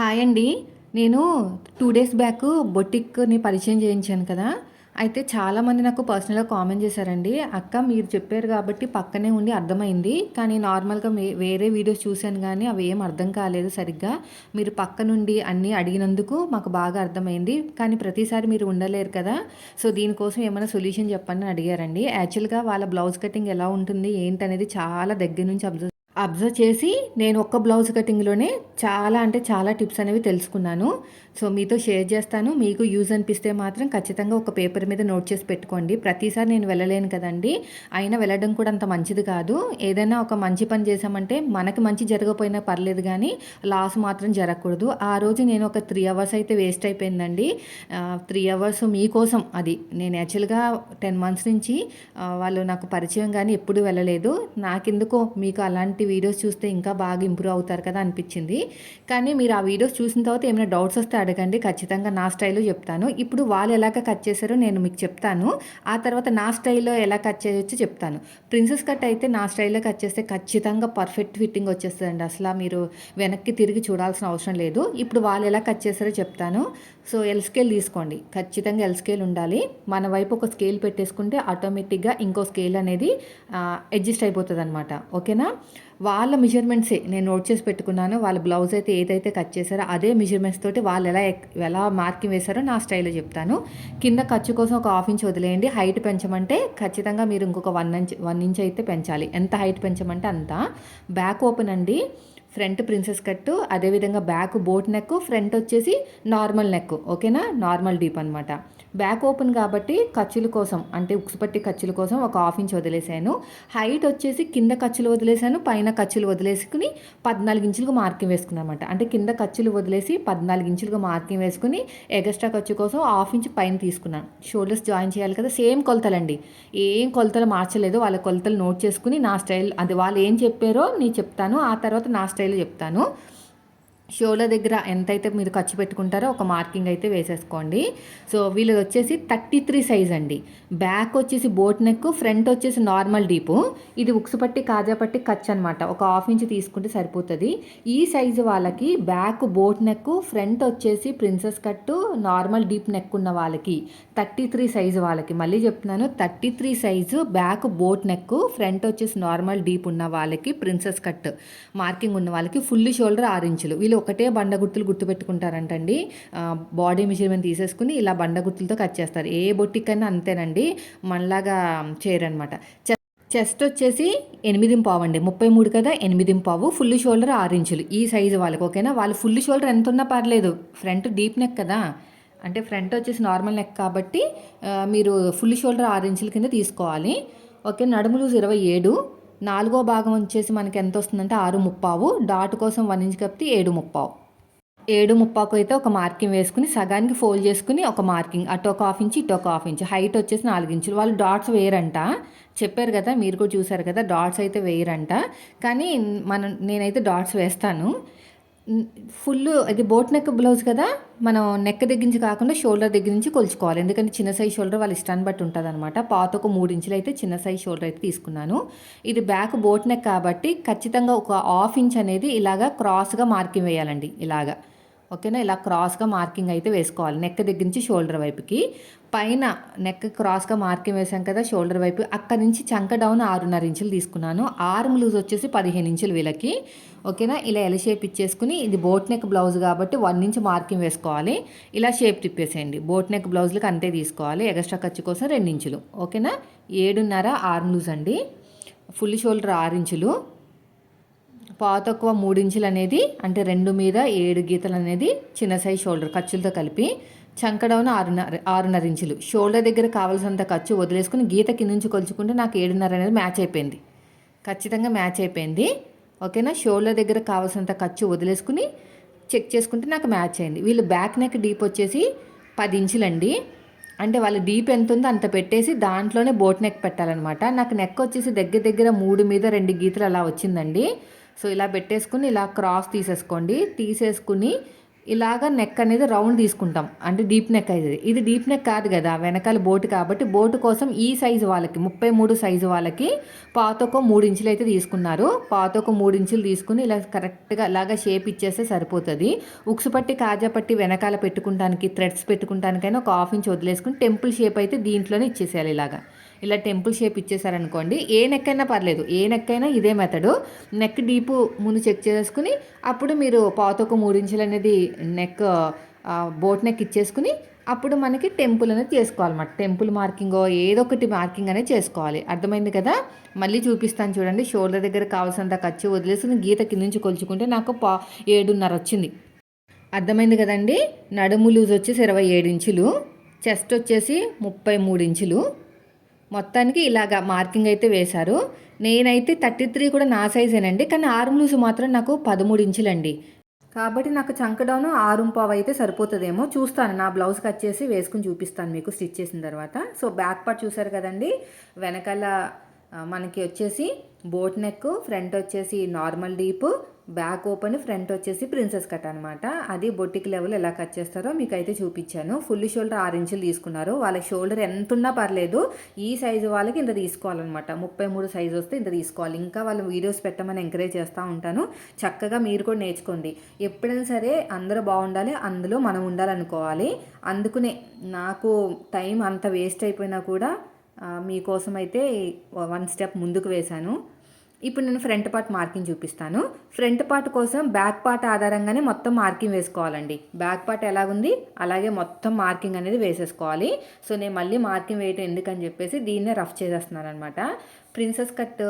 Hi అండి. నేను two days back బొటిక్ని పరిచయం చేయించాను కదా. అయితే చాలామంది నాకు పర్సనల్గా కామెంట్ చేశారండి. అక్క మీరు చెప్పారు కాబట్టి పక్కనే ఉండి అర్థమైంది. కానీ నార్మల్గా వే- వేరే వీడియోస్ చూశాను కానీ అవి ఏం అర్థం కాలేదు సరిగ్గా. మీరు పక్క నుండి అన్నీ అడిగినందుకు మాకు బాగా అర్థమైంది. కానీ ప్రతిసారి మీరు ఉండలేరు కదా. సో దీనికోసం ఏమైనా సొల్యూషన్ చెప్పండి అని అడిగారండి. యాక్చువల్గా వాళ్ళ బ్లౌజ్ కటింగ్ ఎలా ఉంటుంది ఏంటనేది చాలా దగ్గర నుంచి అబ్జర్వ్ అబ్జర్వ్ చేసి నేను ఒక్క బ్లౌజ్ కటింగ్లోనే చాలా అంటే చాలా టిప్స్ అనేవి తెలుసుకున్నాను. సో మీతో షేర్ చేస్తాను. మీకు యూజ్ అనిపిస్తే మాత్రం ఖచ్చితంగా ఒక పేపర్ మీద నోట్ చేసి పెట్టుకోండి. ప్రతిసారి నేను వెళ్ళలేను కదండి. అయినా వెళ్ళడం కూడా అంత మంచిది కాదు. ఏదైనా ఒక మంచి పని చేసామంటే మనకి మంచి జరగకపోయినా పర్లేదు కానీ లాస్ మాత్రం జరగకూడదు. ఆ రోజు నేను ఒక త్రీ అవర్స్ అయితే వేస్ట్ అయిపోయిందండి. త్రీ అవర్స్ మీకోసం అది. నేను యాక్చువల్గా టెన్ మంత్స్ నుంచి వాళ్ళు నాకు పరిచయం కానీ ఎప్పుడూ వెళ్ళలేదు. నాకెందుకో మీకు అలాంటి వీడియోస్ చూస్తే ఇంకా బాగా ఇంప్రూవ్ అవుతారు కదా అనిపించింది. కానీ మీరు ఆ వీడియోస్ చూసిన తర్వాత ఏమైనా డౌట్స్ వస్తే అడగండి ఖచ్చితంగా నా స్టైల్లో చెప్తాను. ఇప్పుడు వాళ్ళు ఎలాగ కట్ చేశారో నేను మీకు చెప్తాను. ఆ తర్వాత నా స్టైల్లో ఎలా కట్ చేయొచ్చు చెప్తాను. ప్రిన్సెస్ కట్ అయితే నా స్టైల్లో కట్ చేస్తే ఖచ్చితంగా పర్ఫెక్ట్ ఫిట్టింగ్ వచ్చేస్తుందండి. అసలు మీరు వెనక్కి తిరిగి చూడాల్సిన అవసరం లేదు. ఇప్పుడు వాళ్ళు ఎలా కట్ చేశారో చెప్తాను. సో ఎల్ స్కేల్ తీసుకోండి. ఖచ్చితంగా ఎల్ స్కేల్ ఉండాలి. మన వైపు ఒక స్కేల్ పెట్టేసుకుంటే ఆటోమేటిక్గా ఇంకో స్కేల్ అనేది అడ్జస్ట్ అయిపోతుంది అనమాట ఓకేనా? వాళ్ళ మెజర్మెంట్సే నేను నోట్ చేసి పెట్టుకున్నాను. వాళ్ళ బ్లౌజ్ అయితే ఏదైతే కట్ చేశారో అదే మెజర్మెంట్స్ తోటి వాళ్ళు ఎలా ఎలా మార్కింగ్ వేశారో నా స్టైల్లో చెప్తాను. కింద ఖర్చు కోసం ఒక హాఫ్ ఇంచ్ వదిలేయండి. హైట్ పెంచమంటే ఖచ్చితంగా మీరు ఇంకొక వన్ ఇంచ్ వన్ ఇంచ్ అయితే పెంచాలి. ఎంత హైట్ పెంచమంటే అంత. బ్యాక్ ఓపెన్ అండి. ఫ్రంట్ ప్రిన్సెస్ కట్టు అదేవిధంగా బ్యాక్ బోట్ నెక్ ఫ్రంట్ వచ్చేసి నార్మల్ నెక్ ఓకేనా? నార్మల్ డీప్ అనమాట బ్యాక్ ఓపెన్ కాబట్టి ఖర్చుల కోసం అంటే ఉక్సుపట్టి ఖర్చుల కోసం ఒక హాఫ్ ఇంచ్ వదిలేసాను. హైట్ వచ్చేసి కింద ఖర్చులు వదిలేసాను పైన ఖర్చులు వదిలేసుకుని పద్నాలుగు ఇంచులుగా మార్కింగ్ వేసుకున్నాను అనమాట అంటే కింద ఖర్చులు వదిలేసి పద్నాలుగు ఇంచులుగా మార్కింగ్ వేసుకుని ఎగస్ట్రా ఖర్చు కోసం హాఫ్ ఇంచ్ పైన తీసుకున్నాను. షోల్డర్స్ జాయిన్ చేయాలి కదా సేమ్ కొలతలండి. ఏం కొలతలు మార్చలేదు వాళ్ళ కొలతలు నోట్ చేసుకుని నా స్టైల్ అది వాళ్ళు ఏం చెప్పారో నేను చెప్తాను ఆ తర్వాత నా స్టైల్ చెప్తాను. షోల దగ్గర ఎంతైతే మీరు ఖర్చు పెట్టుకుంటారో ఒక మార్కింగ్ అయితే వేసేసుకోండి. సో వీళ్ళది వచ్చేసి థర్టీ త్రీ సైజ్ అండి. బ్యాక్ వచ్చేసి బోట్ నెక్ ఫ్రంట్ వచ్చేసి నార్మల్ డీపు. ఇది ఉక్సు పట్టి కాజా పట్టి ఖర్చు అనమాట ఒక హాఫ్ ఇంచ్ తీసుకుంటే సరిపోతుంది. ఈ సైజు వాళ్ళకి బ్యాక్ బోట్ నెక్ ఫ్రంట్ వచ్చేసి princess cut normal deep neck ఉన్న వాళ్ళకి థర్టీ త్రీ సైజు వాళ్ళకి. మళ్ళీ చెప్తున్నాను thirty three size back boat neck front వచ్చేసి నార్మల్ డీప్ ఉన్న వాళ్ళకి ప్రిన్సెస్ కట్ మార్కింగ్ ఉన్న వాళ్ళకి ఫుల్ షోల్డర్ ఆరు ఇంచులు. వీళ్ళు ఒకటే బండ గుర్తులు గుర్తుపెట్టుకుంటారంటండి. బాడీ మెజర్మెంట్ తీసేసుకుని ఇలా బండ గుర్తులతో కట్ చేస్తారు. ఏ బొట్టికైనా అంతేనండి. మనలాగా చేయరనమాట. చెస్ట్ వచ్చేసి ఎనిమిది పావు అండి ముప్పై మూడు కదా ఎనిమిది పావు ఫుల్ షోల్డర్ ఆరు ఇంచులు. ఈ సైజు వాళ్ళకి ఓకేనా? వాళ్ళు ఫుల్ షోల్డర్ ఎంత ఉన్నా పర్లేదు. ఫ్రంట్ డీప్ నెక్ కదా. అంటే ఫ్రంట్ వచ్చేసి నార్మల్ నెక్ కాబట్టి మీరు ఫుల్ షోల్డర్ ఆరు ఇంచుల కింద తీసుకోవాలి. ఓకే నడుము లూజ్ ఇరవై ఏడు. నాలుగో భాగం వచ్చేసి మనకి ఎంత వస్తుందంటే ఆరు ముప్పావు. డాట్ కోసం వన్ ఇంచ్ కప్పితే ఏడు ముప్పావు. ఏడు ముప్పాకు అయితే ఒక మార్కింగ్ వేసుకుని సగానికి ఫోల్డ్ చేసుకుని ఒక మార్కింగ్. అటు ఒక హాఫ్ ఇంచ్ ఇటు ఒక హాఫ్ ఇంచ్. హైట్ వచ్చేసి నాలుగు ఇంచులు. వాళ్ళు డాట్స్ వేయరంట. చెప్పారు కదా మీరు కూడా చూసారు కదా డాట్స్ అయితే వేయరంట. కానీ మనం నేనైతే డాట్స్ వేస్తాను. ఫుల్ అది బోట్ నెక్ బ్లౌజ్ కదా మనం నెక్ దగ్గర నుంచి కాకుండా షోల్డర్ దగ్గర నుంచి కొలుచుకోవాలి. ఎందుకంటే చిన్న సైజ్ షోల్డర్ వాళ్ళ ఇష్టాన్ని బట్టి ఉంటుంది అనమాట పాత ఒక మూడు ఇంచులు అయితే చిన్న సైజ్ షోల్డర్ అయితే తీసుకున్నాను. ఇది బ్యాక్ బోట్ నెక్ కాబట్టి ఖచ్చితంగా ఒక హాఫ్ ఇంచ్ అనేది ఇలాగా క్రాస్గా మార్కింగ్ వేయాలండి ఇలాగా. ఓకేనా? ఇలా క్రాస్గా మార్కింగ్ అయితే వేసుకోవాలి. నెక్ దగ్గర నుంచి షోల్డర్ వైపుకి. పైన నెక్ క్రాస్గా మార్కింగ్ వేసాం కదా షోల్డర్ వైపు. అక్కడి నుంచి చంక డౌన్ ఆరున్నర ఇంచులు తీసుకున్నాను. ఆర్మ్ లూజ్ వచ్చేసి పదిహేను ఇంచులు వీళ్ళకి. ఓకేనా? ఇలా ఎల షేప్ ఇచ్చేసుకుని ఇది బోట్ నెక్ బ్లౌజ్ కాబట్టి వన్ ఇంచ్ మార్కింగ్ వేసుకోవాలి. ఇలా షేప్ తిప్పేసేయండి. బోట్ నెక్ బ్లౌజ్లకు అంతే తీసుకోవాలి. ఎగస్ట్రా ఖర్చు కోసం రెండు ఇంచులు. ఓకేనా? ఏడున్నర ఆర్మ్ లూజ్ అండి. ఫుల్ షోల్డర్ ఆరు ఇంచులు. పావు మూడించులు మూడు అనేది అంటే రెండు మీద ఏడు గీతలు అనేది చిన్న సైజ్ షోల్డర్ ఖర్చులతో కలిపి చంకడౌన్ ఆరున్నర ఆరున్నర ఇంచులు. షోల్డర్ దగ్గర కావాల్సినంత ఖర్చు వదిలేసుకుని గీత కింద నుంచి కొలుచుకుంటే నాకు ఏడున్నర అనేది మ్యాచ్ అయిపోయింది. ఖచ్చితంగా మ్యాచ్ అయిపోయింది. ఓకేనా? షోల్డర్ దగ్గర కావాల్సినంత ఖర్చు వదిలేసుకుని చెక్ చేసుకుంటే నాకు మ్యాచ్ అయింది. వీళ్ళు బ్యాక్ నెక్ డీప్ వచ్చేసి పది ఇంచులండి. అంటే వాళ్ళ డీప్ ఎంత ఉందో అంత పెట్టేసి దాంట్లోనే బోట్ నెక్ పెట్టాలన్నమాట. నాకు నెక్ వచ్చేసి దగ్గర దగ్గర మూడు మీద రెండు గీతలు అలా వచ్చిందండి. సో ఇలా పెట్టేసుకుని ఇలా క్రాస్ తీసేసుకోండి. తీసేసుకుని ఇలాగ నెక్ అనేది రౌండ్ తీసుకుంటాం. అంటే డీప్ నెక్ అయితే ఇది డీప్ నెక్ కాదు కదా వెనకాల బోటు కాబట్టి బోటు కోసం ఈ సైజు వాళ్ళకి ముప్పై మూడు సైజు వాళ్ళకి పాతొక మూడు ఇంచులు అయితే తీసుకున్నారు. పాతొక మూడు ఇంచులు తీసుకుని ఇలా కరెక్ట్గా ఇలాగ షేప్ ఇచ్చేస్తే సరిపోతుంది. ఉక్సు పట్టి కాజా పట్టి వెనకాల పెట్టుకుంటానికి థ్రెడ్స్ పెట్టుకుంటానికైనా ఒక హాఫ్ ఇంచ్ వదిలేసుకుని టెంపుల్ షేప్ అయితే దీంట్లోనే ఇచ్చేసేయాలి ఇలాగా. ఇలా టెంపుల్ షేప్ ఇచ్చేసారనుకోండి ఏ నెక్ అయినా పర్లేదు ఏ నెక్ అయినా ఇదే మెథడు నెక్ డీపు ముందు చెక్ చేసుకుని అప్పుడు మీరు పాతొక మూడించులు అనేది నెక్ బోట్ నెక్ ఇచ్చేసుకుని అప్పుడు మనకి టెంపుల్ అనేది చేసుకోవాలన్నమాట. టెంపుల్ మార్కింగ్ ఏదో ఒకటి మార్కింగ్ అనేది చేసుకోవాలి. అర్థమైంది కదా? మళ్ళీ చూపిస్తాను చూడండి షోల్డర్ దగ్గర కావాల్సినంత ఖర్చు వదిలేసుకుని గీత కింద నుంచి కొలుచుకుంటే నాకు పా ఏడున్నర వచ్చింది. అర్థమైంది కదండి? నడుము లూజ్ వచ్చేసి ఇరవై ఏడు ఇంచులు చెస్ట్ వచ్చేసి ముప్పై మూడు ఇంచులు మొత్తానికి ఇలాగా మార్కింగ్ అయితే వేశారు. నేనైతే థర్టీ త్రీ కూడా నా సైజేనండి. కానీ ఆర్మ్ లూజ్ మాత్రం నాకు పదమూడు ఇంచులండి. కాబట్టి నాకు చంకడౌన్ ఆరుం పావు అయితే సరిపోతుందేమో. చూస్తాను నా బ్లౌజ్ కట్ చేసి వేసుకుని చూపిస్తాను మీకు స్టిచ్ చేసిన తర్వాత. సో బ్యాక్ పార్ట్ చూసారు కదండి. వెనకాల మనకి వచ్చేసి బోట్ నెక్ ఫ్రంట్ వచ్చేసి normal deep back open front వచ్చేసి ప్రిన్సెస్ కట్ అనమాట అది బొట్టికి లెవెల్ ఎలా కట్ చేస్తారో మీకు అయితే చూపించాను. ఫుల్ షోల్డర్ ఆరు ఇంచులు తీసుకున్నారు. వాళ్ళ షోల్డర్ ఎంత ఉన్నా పర్లేదు ఈ సైజు వాళ్ళకి ఇంత తీసుకోవాలన్నమాట. ముప్పై మూడు సైజు వస్తే ఇంత తీసుకోవాలి. ఇంకా వాళ్ళు వీడియోస్ పెట్టమని ఎంకరేజ్ చేస్తూ ఉంటాను. చక్కగా మీరు కూడా నేర్చుకోండి. ఎప్పుడైనా సరే అందరూ బాగుండాలి అందులో మనం ఉండాలనుకోవాలి. అందుకునే నాకు టైం అంత వేస్ట్ అయిపోయినా కూడా మీకోసం అయితే వన్ స్టెప్ ముందుకు వేశాను. ఇప్పుడు నేను ఫ్రంట్ పార్ట్ మార్కింగ్ చూపిస్తాను. ఫ్రంట్ పార్ట్ కోసం బ్యాక్ పార్ట్ ఆధారంగానే మొత్తం మార్కింగ్ వేసుకోవాలండి. బ్యాక్ పార్ట్ ఎలాగుంది? అలాగే మొత్తం మార్కింగ్ అనేది వేసేసుకోవాలి. సో నేను మళ్ళీ మార్కింగ్ వేయటం ఎందుకని చెప్పేసి దీన్నే రఫ్ చేసేస్తున్నాను అనమాట ప్రిన్సెస్ కట్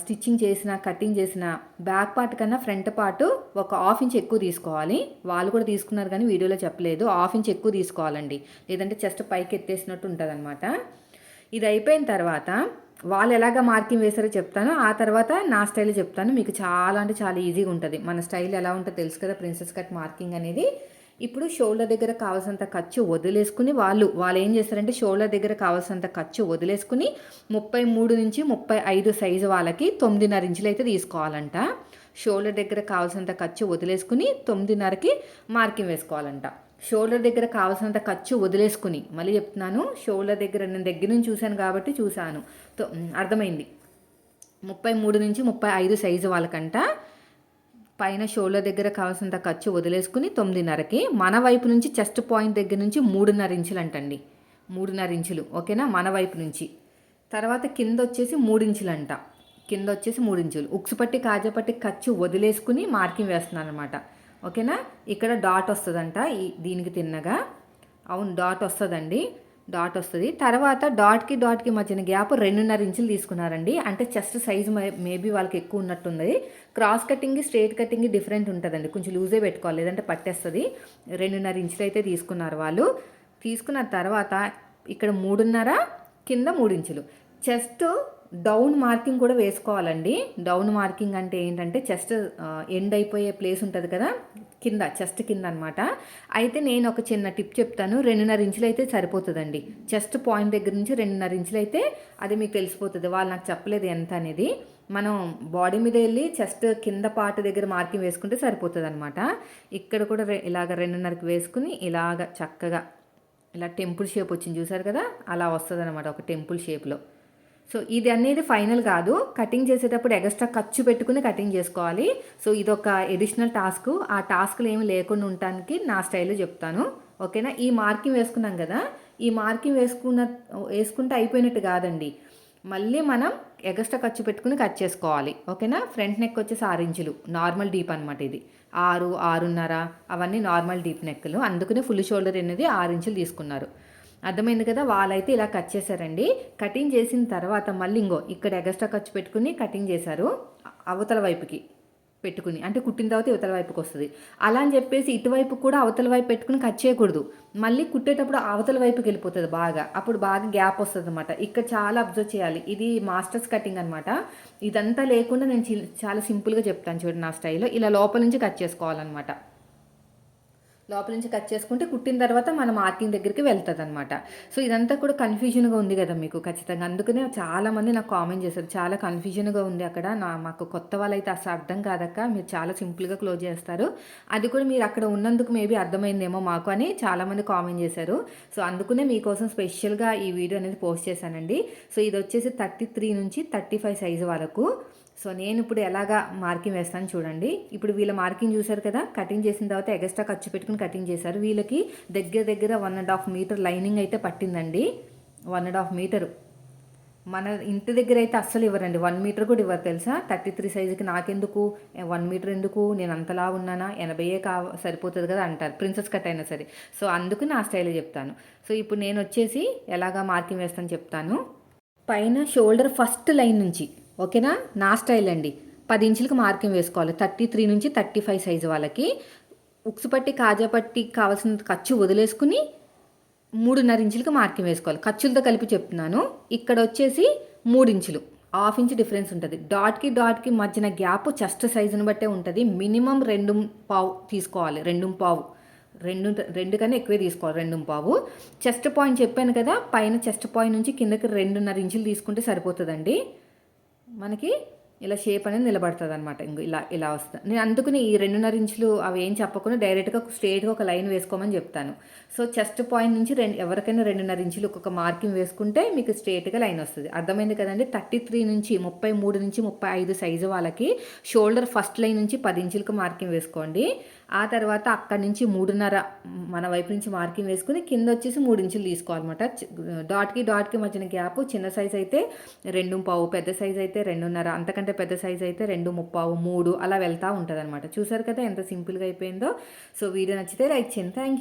స్టిచ్చింగ్ చేసిన కటింగ్ చేసిన బ్యాక్ పార్ట్ కన్నా ఫ్రంట్ పార్ట్ ఒక హాఫ్ ఇంచ్ ఎక్కువ తీసుకోవాలి. వాళ్ళు కూడా తీసుకున్నారు కానీ వీడియోలో చెప్పలేదు. హాఫ్ ఇంచ్ ఎక్కువ తీసుకోవాలండి. లేదంటే చెస్ట్ పైకి ఎత్తేసినట్టు ఉంటుంది ఇది అయిపోయిన తర్వాత వాళ్ళు ఎలాగ మార్కింగ్ వేస్తారో చెప్తాను. ఆ తర్వాత నా స్టైల్ చెప్తాను. మీకు చాలా అంటే చాలా ఈజీగా ఉంటుంది. మన స్టైల్ ఎలా ఉంటుందో తెలుసు కదా ప్రిన్సెస్ కట్ మార్కింగ్ అనేది. ఇప్పుడు షోల్డర్ దగ్గర కావాల్సినంత ఖర్చు వదిలేసుకుని వాళ్ళు వాళ్ళు ఏం చేస్తారంటే షోల్డర్ దగ్గర కావాల్సినంత ఖర్చు వదిలేసుకుని ముప్పై మూడు నుంచి ముప్పై ఐదు సైజు వాళ్ళకి తొమ్మిదిన్నర ఇంచులు అయితే తీసుకోవాలంట. షోల్డర్ దగ్గర కావాల్సినంత ఖర్చు వదిలేసుకుని తొమ్మిదిన్నరకి మార్కింగ్ వేసుకోవాలంట. షోల్డర్ దగ్గర కావాల్సినంత ఖర్చు వదిలేసుకుని. మళ్ళీ చెప్తున్నాను షోల్డర్ దగ్గర నేను దగ్గర నుంచి చూశాను కాబట్టి చూశాను. అర్థమైంది. ముప్పై మూడు నుంచి ముప్పై ఐదు సైజు వాళ్ళకంట. పైన షోల్డర్ దగ్గర కావాల్సినంత ఖర్చు వదిలేసుకుని తొమ్మిదిన్నరకి. మన వైపు నుంచి చెస్ట్ పాయింట్ దగ్గర నుంచి మూడున్నర ఇంచులు అంటండి మూడున్నర ఇంచులు ఓకేనా? మన వైపు నుంచి. తర్వాత కింద వచ్చేసి మూడించులు అంట కింద వచ్చేసి మూడించులు ఉక్సుపట్టి కాజపట్టి ఖర్చు వదిలేసుకుని మార్కింగ్ వేస్తున్నాను అనమాట ఓకేనా? ఇక్కడ డాట్ వస్తుందంట. ఈ దీనికి తిన్నగా. అవును డాట్ వస్తుందండి. డాట్ వస్తుంది. తర్వాత డాట్కి డాట్కి మధ్యన గ్యాప్ రెండున్నర ఇంచులు తీసుకున్నారండి. అంటే చెస్ట్ సైజు మేబీ వాళ్ళకి ఎక్కువ ఉన్నట్టుంది. Cross cutting straight cutting different ఉంటుందండి. కొంచెం లూజే పెట్టుకోవాలి. లేదంటే పట్టేస్తుంది. రెండున్నర ఇంచులు అయితే తీసుకున్నారు వాళ్ళు. తీసుకున్న తర్వాత ఇక్కడ మూడున్నర కింద మూడు ఇంచులు చెస్ట్ డౌన్ మార్కింగ్ కూడా వేసుకోవాలండి. డౌన్ మార్కింగ్ అంటే ఏంటంటే చెస్ట్ ఎండ్ అయిపోయే ప్లేస్ ఉంటుంది కదా కింద చెస్ట్ కింద అనమాట అయితే నేను ఒక చిన్న టిప్ చెప్తాను. రెండున్నర ఇంచులు అయితే సరిపోతుందండి. చెస్ట్ పాయింట్ దగ్గర నుంచి రెండున్నర ఇంచులు అయితే అది మీకు తెలిసిపోతుంది. వాళ్ళు నాకు చెప్పలేదు ఎంత అనేది. మనం బాడీ మీద వెళ్ళి చెస్ట్ కింద పార్ట్ దగ్గర మార్కింగ్ వేసుకుంటే సరిపోతుంది అనమాట ఇక్కడ కూడా ఇలాగ రెండున్నరకు వేసుకుని ఇలాగ చక్కగా ఇలా టెంపుల్ షేప్ వచ్చింది చూసారు కదా అలా వస్తుంది అనమాట ఒక టెంపుల్ షేప్లో. సో ఇది అనేది ఫైనల్ కాదు. కటింగ్ చేసేటప్పుడు ఎక్స్ట్రా ఖర్చు పెట్టుకుని కటింగ్ చేసుకోవాలి. సో ఇది ఒక ఎడిషనల్ టాస్క్ ఆ టాస్క్లు ఏమి లేకుండా ఉండటానికి నా స్టైల్లో చెప్తాను. ఓకేనా? ఈ మార్కింగ్ వేసుకున్నాం కదా? ఈ మార్కింగ్ వేసుకున్న వేసుకుంటే అయిపోయినట్టు కాదండి. మళ్ళీ మనం ఎగస్ట్రా ఖర్చు పెట్టుకుని కట్ చేసుకోవాలి. ఓకేనా? ఫ్రంట్ నెక్ వచ్చేసి ఆరు ఇంచులు. నార్మల్ డీప్ అనమాట ఇది. ఆరు ఆరున్నర అవన్నీ నార్మల్ డీప్ నెక్లు అందుకనే ఫుల్ షోల్డర్ అనేది ఆరు ఇంచులు తీసుకున్నారు. అర్థమైంది కదా? వాళ్ళైతే ఇలా కట్ చేశారండి. కటింగ్ చేసిన తర్వాత మళ్ళీ ఇంకో ఇక్కడ ఎగస్ట్రా ఖర్చు పెట్టుకుని కటింగ్ చేశారు అవతల వైపుకి పెట్టుకుని. అంటే కుట్టిన తర్వాత ఇవతల వైపుకి వస్తుంది. అలా అని చెప్పేసి ఇటువైపు కూడా అవతల వైపు పెట్టుకుని కట్ చేయకూడదు. మళ్ళీ కుట్టేటప్పుడు అవతల వైపుకి వెళ్ళిపోతుంది బాగా. అప్పుడు బాగా గ్యాప్ వస్తుంది అనమాట ఇక్కడ చాలా అబ్జర్వ్ చేయాలి. ఇది మాస్టర్స్ కటింగ్ అనమాట ఇదంతా లేకుండా నేను చాలా సింపుల్గా చెప్తాను చూడండి నా స్టైల్లో. ఇలా లోపల నుంచి కట్ చేసుకోవాలన్నమాట. లోపల నుంచి కట్ చేసుకుంటే కుట్టిన తర్వాత మన మార్కింగ్ దగ్గరికి వెళ్తుంది అనమాట సో ఇదంతా కూడా కన్ఫ్యూజన్గా ఉంది కదా మీకు ఖచ్చితంగా. అందుకనే చాలామంది నాకు కామెంట్ చేశారు. చాలా కన్ఫ్యూజన్గా ఉంది అక్కడ. నా మాకు కొత్త వాళ్ళైతే అసలు అర్థం కాదక్క. మీరు చాలా సింపుల్గా క్లోజ్ చేస్తారు. అది కూడా మీరు అక్కడ ఉన్నందుకు మేబీ అర్థమైందేమో మాకు అని చాలామంది కామెంట్ చేశారు. సో అందుకనే మీకోసం స్పెషల్గా ఈ వీడియో అనేది పోస్ట్ చేశానండి. సో ఇది వచ్చేసి థర్టీ త్రీ నుంచి థర్టీ ఫైవ్ సైజు వరకు. సో నేను ఇప్పుడు ఎలాగా మార్కింగ్ వేస్తాను చూడండి. ఇప్పుడు వీళ్ళ మార్కింగ్ చూశారు కదా కటింగ్ చేసిన తర్వాత ఎగస్ట్రా ఖర్చు పెట్టుకుని కటింగ్ చేశారు. వీళ్ళకి దగ్గర దగ్గర one and half metre lining అయితే పట్టిందండి. One and half metre. మన ఇంటి దగ్గర అయితే అస్సలు ఇవ్వరండి. వన్ మీటర్ కూడా ఇవ్వరు తెలుసా? థర్టీ త్రీ సైజుకి నాకెందుకు? వన్ మీటర్ ఎందుకు? నేను అంతలా ఉన్నానా? ఎనభైయే కా సరిపోతుంది కదా అంటారు. ప్రిన్సెస్ కట్ అయినా సరే. సో అందుకు నా స్టైల్ చెప్తాను. సో ఇప్పుడు నేను వచ్చేసి ఎలాగా మార్కింగ్ వేస్తాను చెప్తాను. పైన షోల్డర్ ఫస్ట్ లైన్ నుంచి ఓకేనా? నా స్టైల్ అండి. పది ఇంచులకు మార్కింగ్ వేసుకోవాలి. థర్టీ త్రీ నుంచి థర్టీ ఫైవ్ సైజు వాళ్ళకి. ఉక్సు పట్టి కాజా పట్టి కావాల్సిన ఖర్చు వదిలేసుకుని మూడున్నర ఇంచులకు మార్కింగ్ వేసుకోవాలి. ఖర్చులతో కలిపి చెప్తున్నాను. ఇక్కడ వచ్చేసి మూడు ఇంచులు. హాఫ్ ఇంచ్ డిఫరెన్స్ ఉంటుంది. డాట్కి డాట్కి మధ్యన గ్యాప్ చెస్ట్ సైజుని బట్టే ఉంటుంది. మినిమం రెండు పావు తీసుకోవాలి. రెండు పావు. రెండు రెండు కన్నా ఎక్కువే తీసుకోవాలి. రెండు పావు. చెస్ట్ పాయింట్ చెప్పాను కదా. పైన చెస్ట్ పాయింట్ నుంచి కిందకి రెండున్నర ఇంచులు తీసుకుంటే సరిపోతుందండి. మనకి ఇలా షేప్ అనేది నిలబడుతుంది అనమాట ఇంక ఇలా ఇలా వస్తుంది నేను అందుకని ఈ రెండున్నర ఇంచులు అవి ఏం చెప్పకుండా డైరెక్ట్గా స్ట్రేట్గా ఒక లైన్ వేసుకోమని చెప్తాను. సో చెస్ట్ పాయింట్ నుంచి రెండు ఎవరికైనా రెండున్నర ఇంచులు ఒక్కొక్క మార్కింగ్ వేసుకుంటే మీకు స్ట్రేట్గా లైన్ వస్తుంది. అర్థమైంది కదండి? థర్టీ త్రీ నుంచి ముప్పై మూడు నుంచి ముప్పై ఐదు సైజు వాళ్ళకి షోల్డర్ ఫస్ట్ లైన్ నుంచి పది ఇంచులకు మార్కింగ్ వేసుకోండి. ఆ తర్వాత అక్కడి నుంచి మూడున్నర మన వైపు నుంచి మార్కింగ్ వేసుకుని కింద వచ్చేసి మూడు ఇంచులు తీసుకోవాలన్నమాట. డాట్కి డాట్కి మధ్యన గ్యాప్ చిన్న సైజ్ అయితే రెండు పావు పెద్ద సైజ్ అయితే రెండున్నర. అంతకంటే పెద్ద సైజ్ అయితే రెండు ముప్పావు మూడు అలా వెళ్తూ ఉంటుంది అనమాట చూసారు కదా ఎంత సింపుల్గా అయిపోయిందో. సో వీడియో నచ్చితే లైక్ చేయండి. Thank you